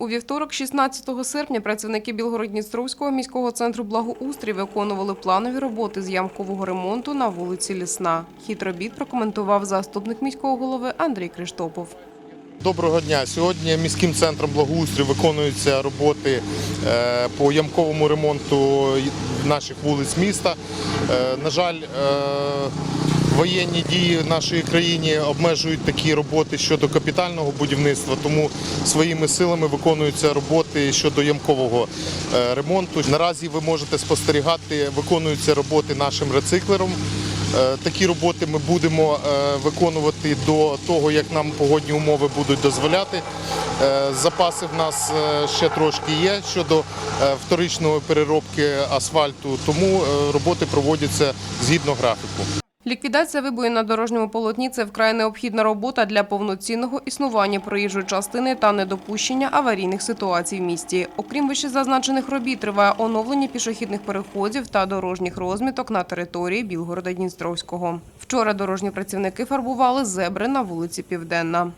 У вівторок, 16 серпня, працівники Білгород-Дністровського міського центру благоустрій виконували планові роботи з ямкового ремонту на вулиці Лісна. Хід робіт прокоментував заступник міського голови Андрій Криштопов. Доброго дня. Сьогодні міським центром благоустрою виконуються роботи е, по ямковому ремонту наших вулиць міста. Е, На жаль, е, воєнні дії в нашій країні обмежують такі роботи щодо капітального будівництва, тому своїми силами виконуються роботи щодо ямкового е, ремонту. Наразі ви можете спостерігати, виконуються роботи нашим рециклером. Е, Такі роботи ми будемо е, виконувати до того, як нам погодні умови будуть дозволяти. Запаси в нас ще трошки є щодо вторичної переробки асфальту, тому роботи проводяться згідно графіку. Ліквідація вибоїн на дорожньому полотні – це вкрай необхідна робота для повноцінного існування проїжджої частини та недопущення аварійних ситуацій в місті. Окрім вищезазначених робіт, триває оновлення пішохідних переходів та дорожніх розміток на території Білгорода Дністровського. Вчора дорожні працівники фарбували зебри на вулиці Південна.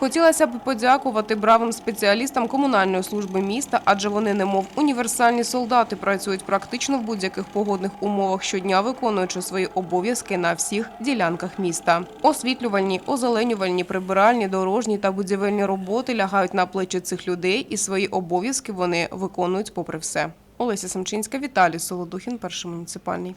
Хотілося б подякувати бравим спеціалістам комунальної служби міста, адже вони, немов універсальні солдати, працюють практично в будь-яких погодних умовах щодня, виконуючи свої обов'язки на всіх ділянках міста. Освітлювальні, озеленювальні, прибиральні, дорожні та будівельні роботи лягають на плечі цих людей, і свої обов'язки вони виконують попри все. Олеся Самчинська, Віталій Солодухін, перший муніципальний.